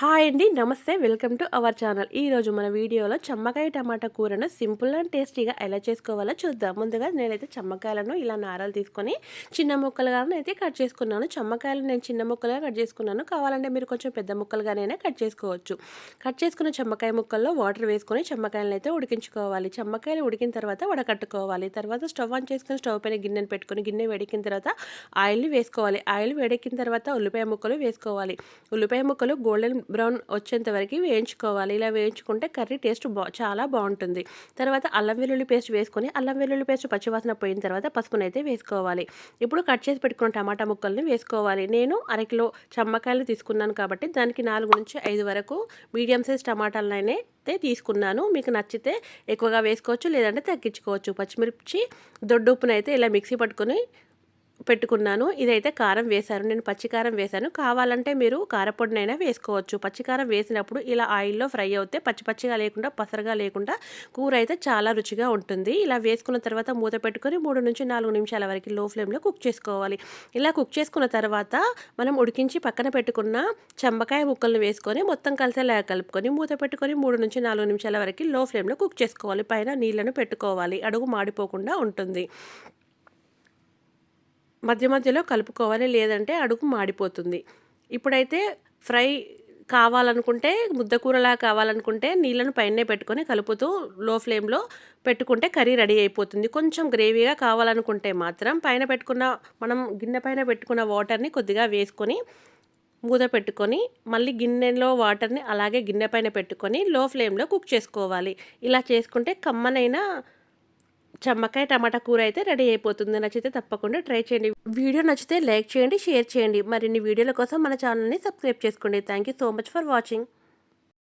Hi అండి నమస్తే welcome to our channel. ఈరోజు మన వీడియోలో చమ్మకాయ టమాటా కూరను సింపుల్ అండ్ టేస్టీగా ఎలా చేసుకోవాలో చూద్దాం. ముందుగా నేనైతే చమ్మకాయలను ఇలా నారలు తీసుకొని చిన్న ముక్కలుగానే అయితే కట్ చేసుకున్నాను. చమ్మకాయలు నేను చిన్న ముక్కలుగా కట్ చేసుకున్నాను. కావాలంటే మీరు కొంచెం పెద్ద ముక్కలుగానైనా కట్ చేసుకోవచ్చు. కట్ చేసుకున్న చమ్మకాయ ముక్కల్లో వాటర్ వేసుకొని చమ్మకాయలను అయితే ఉడికించుకోవాలి. చమ్మకాయలు ఉడికిన తర్వాత వడకట్టుకోవాలి. తర్వాత స్టవ్ ఆన్ చేసుకుని స్టవ్ పైన గిన్నెను పెట్టుకొని గిన్నె వేడెక్కిన తర్వాత ఆయిల్ వేసుకోవాలి. ఆయిల్ వేడెక్కిన తర్వాత ఉల్లిపాయ ముక్కలు వేసుకోవాలి. ఉల్లిపాయ ముక్కలు గోల్డెన్ బ్రౌన్ వచ్చేంత వరకు వేయించుకోవాలి. ఇలా వేయించుకుంటే కర్రీ టేస్ట్ బా చాలా బాగుంటుంది. తర్వాత అల్లం వెల్లుల్లి పేస్ట్ వేసుకొని అల్లం వెల్లుల్లి పేస్ట్ పచ్చివాసన పోయిన తర్వాత పసుపునైతే వేసుకోవాలి. ఇప్పుడు కట్ చేసి పెట్టుకున్న టమాటా ముక్కల్ని వేసుకోవాలి. నేను అరకిలో చమ్మకాయలు తీసుకున్నాను కాబట్టి దానికి నాలుగు నుంచి ఐదు వరకు మీడియం సైజ్ టమాటాలనైతే తీసుకున్నాను. మీకు నచ్చితే ఎక్కువగా వేసుకోవచ్చు లేదంటే తగ్గించుకోవచ్చు. పచ్చిమిర్చి దొడ్డు ఉప్పునైతే ఇలా మిక్సీ పట్టుకొని పెట్టుకున్నాను. ఇదైతే కారం వేశాను నేను పచ్చికారం వేశాను. కావాలంటే మీరు కారపొడినైనా వేసుకోవచ్చు. పచ్చికారం వేసినప్పుడు ఇలా ఆయిల్లో ఫ్రై అవుతే పచ్చి పచ్చిగా లేకుండా పసరగా లేకుండా కూర అయితే చాలా రుచిగా ఉంటుంది. ఇలా వేసుకున్న తర్వాత మూత పెట్టుకొని మూడు నుంచి నాలుగు నిమిషాల వరకు లో ఫ్లేమ్లో కుక్ చేసుకోవాలి. ఇలా కుక్ చేసుకున్న తర్వాత మనం ఉడికించి పక్కన పెట్టుకున్న చెంబకాయ ముక్కలను వేసుకొని మొత్తం కలిసేలా కలుపుకొని మూత పెట్టుకొని మూడు నుంచి నాలుగు నిమిషాల వరకు లో ఫ్లేమ్లో కుక్ చేసుకోవాలి. పైన నీళ్ళను పెట్టుకోవాలి. అడుగు మాడిపోకుండా ఉంటుంది. మధ్య మధ్యలో కలుపుకోవాలి లేదంటే అడుగు మాడిపోతుంది. ఇప్పుడైతే ఫ్రై కావాలనుకుంటే ముద్దకూరలా కావాలనుకుంటే నీళ్ళను పైనే పెట్టుకొని కలుపుతూ లో ఫ్లేమ్లో పెట్టుకుంటే కర్రీ రెడీ అయిపోతుంది. కొంచెం గ్రేవీగా కావాలనుకుంటే మాత్రం పైన పెట్టుకున్న మనం గిన్నె పైన పెట్టుకున్న వాటర్ని కొద్దిగా వేసుకొని మూత పెట్టుకొని మళ్ళీ గిన్నెలో వాటర్ని అలాగే గిన్నె పైన పెట్టుకొని లో ఫ్లేమ్లో కుక్ చేసుకోవాలి. ఇలా చేసుకుంటే కమ్మనైన చమ్మకాయ టమాటా కూర అయితే రెడీ అయిపోతుంది. నచ్చితే తప్పకుండా ట్రై చేయండి. వీడియో నచ్చితే లైక్ చేయండి షేర్ చేయండి. మరిన్ని వీడియోల కోసం మన ఛానల్ని సబ్స్క్రైబ్ చేసుకోండి. Thank you so much for watching